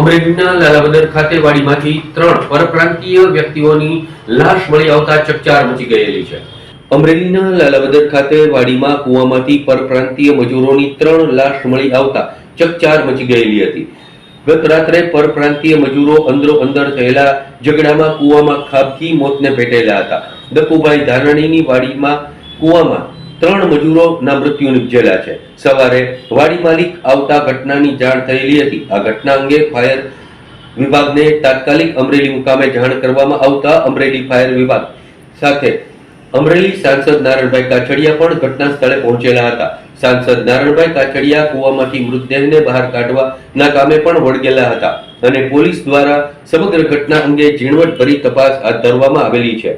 અમરેલીના લાલાવદર ખાતે વાડીમાંથી ત્રણ પરપ્રાંતીય વ્યક્તિઓની લાશ મળી આવતા ચકચાર મચી ગયેલી છે. અમરેલીના લાલાવદર ખાતે વાડીમાં કુવામાંથી પરપ્રાંતીય મજૂરોની ત્રણ લાશ મળી આવતા ચકચાર મચી ગયેલી હતી. ગત રાત્રે પરપ્રાંતીય મજૂરો અંદરો અંદર થયેલા ઝઘડામાં કુવામાં ખાબકી મોતને ભેટેલા હતા. દકુભાઈ ધારણીની વાડીમાં કૂવામાં ત્રણ મજૂરોના મૃત્યુ નિપજેલા છે. સવારે વાડી માલિક આવતા ઘટનાની જાણ થયેલી હતી. આ ઘટના અંગે ફાયર વિભાગને તાત્કાલિક અમરેલી મુકામે જાણ કરવામાં આવતા અમરેલી ફાયર વિભાગ સાથે અમરેલી સાંસદ નારણભાઈ કાછડિયા પણ ઘટના સ્થળે પહોંચેલા હતા. સાંસદ નારણભાઈ કાછડિયા કૂવામાંથી મૃતદેહને બહાર કાઢવાના કામે પણ વળગેલા હતા અને પોલીસ દ્વારા સમગ્ર ઘટના અંગે ઝીણવટભરી તપાસ હાથ ધરવામાં આવેલી છે.